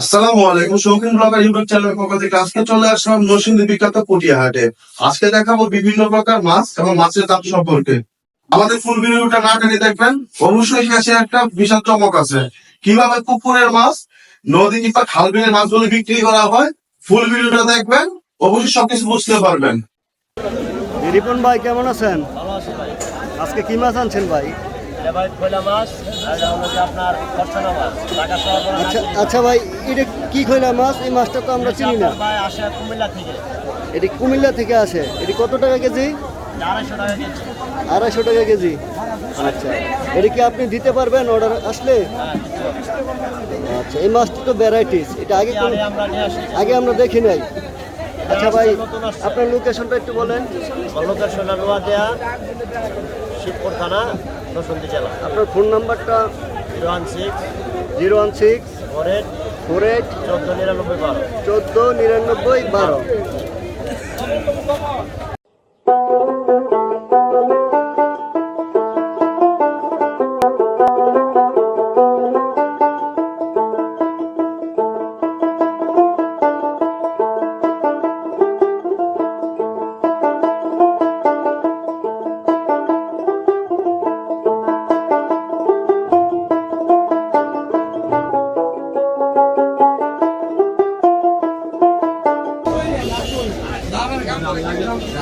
আসসালামু আলাইকুম, শৌখিন ব্লগার ইউটিউব চ্যানেলের পক্ষ থেকে আজকে চলে আসলাম নরসিংদী বিখ্যাত পুটিয়া হাটে আজকে দেখাবো বিভিন্ন প্রকার মাছ এবং মাছের দাম সম্পর্কে। আমাদের ফুল ভিডিওটা না টেনে দেখবেন, অবশ্যই কাছে একটা বিশাল চমক আছে। কীভাবে পুকুরের মাছ, নদী কিংবা খাল বিলের মাছগুলো বিক্রি করা হয় ফুল ভিডিওটা দেখবেন, অবশ্যই সবকিছু বুঝতে পারবেন। রিপন ভাই, কেমন আছেন? আজকে কি মাছ আনছেন ভাই? ভাই খোলা মাছ আর এটা আপনার খরচানা মাছ টাকা শহর আচ্ছা আচ্ছা ভাই এটা কি খৈলা মাছ? এই মাছটা তো আমরা চিনি না। ভাই আসে কুমিল্লা থেকে। এটি কুমিল্লা থেকে আসে। এটি কত টাকা কেজি? আড়াইশো টাকা কেজি। আড়াইশো টাকা কেজি। আচ্ছা এটা কি আপনি দিতে পারবেন অর্ডার আসলে? হ্যাঁ। আচ্ছা এই মাছটা তো ভ্যারাইটিস এটা আগে আগে আমরা দেখি নাই। আচ্ছা ভাই আপনার লোকেশনটা একটু বলেন। লোকেশন লোয়া দেয়া শিবপুর থানা। দশন্তি জেলা আপনার ফোন নাম্বারটা? Zero one six zero one six four eight four eight চোদ্দ নিরানব্বই বারো। চোদ্দ নিরানব্বই বারো।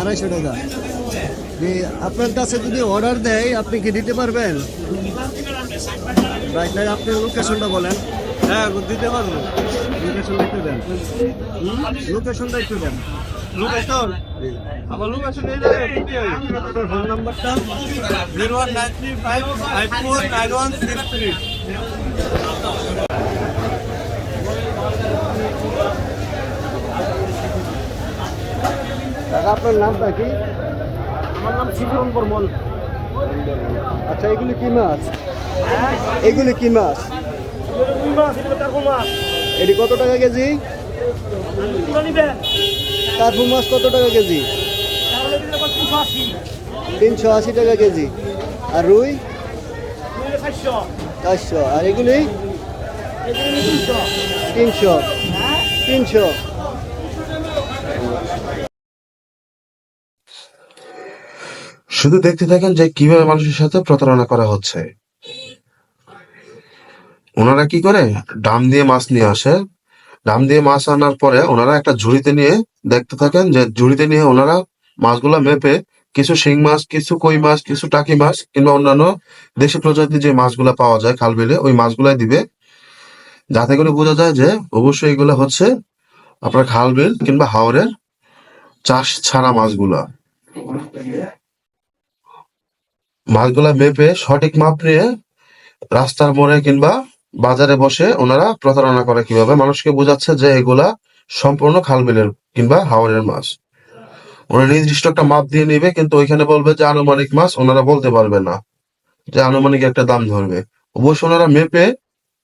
আড়াইশো টাকা। আপনার কাছে যদি অর্ডার দেয় আপনি কি দিতে পারবেন? রাইট তাই আপনি লোকেশনটা বলেন। হ্যাঁ দিতে পারব। লোকেশনটা একটু দেন। লোকেশনটা একটু দেন। লোকেশন আমার লোকেশন এই আপনার ফোন নাম্বারটা zero one nine three five five four nine one six three দাদা আপনার নামটা কি? আমার নাম শিবরম বর্মন। আচ্ছা এগুলি কি মাছ? এগুলি কি মাছ? এটা কত টাকা কেজি? কার্পু মাছ কত টাকা কেজি? তিনশো আশি। টাকা কেজি। আর রুই? চারশো। চারশো। আর এগুলি? তিনশো। তিনশো তিনশো শুধু দেখতে থাকেন যে কীভাবে মানুষের সাথে প্রতারণা করা হচ্ছে। ওনারা কি করে? ডাম দিয়ে মাছ নিয়ে আসে। ডাম দিয়ে মাছ আনার পরে ওনারা একটা ঝুড়িতে নিয়ে দেখতে থাকেন যে ঝুড়িতে নিয়ে ওনারা মাছগুলা মেপে কিছু শিং মাছ, কিছু কই মাছ, কিছু টাকি মাছ কিংবা অন্যান্য দেশি প্রজাতির যে মাছগুলা পাওয়া যায় খাল বিলে ওই মাছগুলাই দিবে। যাতে করে বোঝা যায় যে অবশ্যই এগুলো হচ্ছে আপনার খাল বিল কিংবা হাওরের চাষ ছাড়া মাছগুলা। মাছগুলা মেপে সঠিক মাপ নিয়ে রাস্তার মোড়ে কিংবা বাজারে বসে ওনারা প্রতারণা করে কীভাবে? মানুষকে বোঝাচ্ছে যে এগুলা সম্পূর্ণ খালবিলের কিংবা হাওরের মাছ। ওরা নির্দিষ্ট একটা মাপ দিয়ে নিবে, কিন্তু ওইখানে বলবে যে আনুমানিক মাছ ওনারা বলতে পারবে না, যে আনুমানিক একটা দাম ধরবে। অবশ্য ওনারা মেপে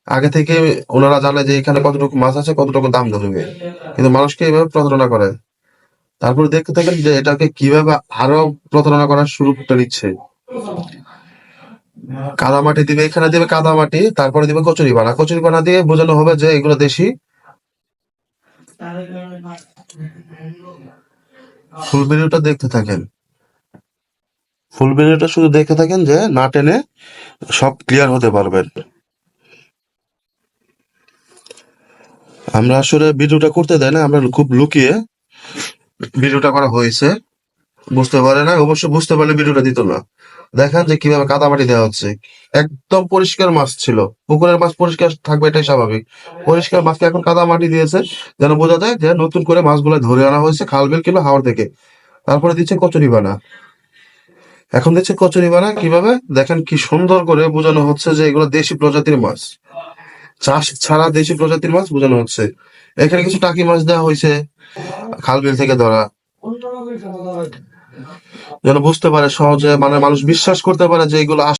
আগে থেকে ওনারা জানে যে এখানে কতটুকু মাছ আছে, কতটুকু দাম ধরবে। কিন্তু মানুষকে এইভাবে প্রতারণা করে। তারপরে দেখতে থাকেন যে এটাকে কীভাবে আরও প্রতারণা করার করতে নিচ্ছে। কাদা মাটি দিবে, এখানে দিবে কাদা মাটি তারপরে দিবে কচুরি পানা কচুরি পানা দিয়ে বোঝানো হবে যে এগুলো দেশি। ফুল ভিডিওটা দেখতে থাকেন। ফুল ভিডিওটা শুধু দেখতে থাকেন যে না টেনে সব ক্লিয়ার হতে পারবেন। আমরা আসলে ভিডিওটা করতে দেয় না, আমরা খুব লুকিয়ে ভিডিওটা করা হয়েছে। বুঝতে পারে না অবশ্য বুঝতে পারলে ভিডিওটা দিত না। দেখেন যে কীভাবে কাদামাটি দেওয়া হচ্ছে। একদম পরিষ্কার মাছ ছিল। পুকুরের মাছ পরিষ্কার থাকবে এটাই স্বাভাবিক। পরিষ্কার মাছকে এখন কাদামাটি দিয়েছে যেন বোঝা যায় যে নতুন করে মাছগুলো ধরে আনা হয়েছে খালবিল কিংবা হাওড় থেকে। তারপরে দিচ্ছে কচুরি বানা। এখন দিচ্ছে কচুরি বানা কীভাবে? দেখেন কি সুন্দর করে বোঝানো হচ্ছে যে এগুলো দেশি প্রজাতির মাছ। চাষ ছাড়া দেশি প্রজাতির মাছ বোঝানো হচ্ছে। এখানে কিছু টাকি মাছ দেওয়া হয়েছে, খাল বিল থেকে ধরা। যেন বুঝতে পারে সহজে মানে মানুষ বিশ্বাস করতে পারে যে এগুলো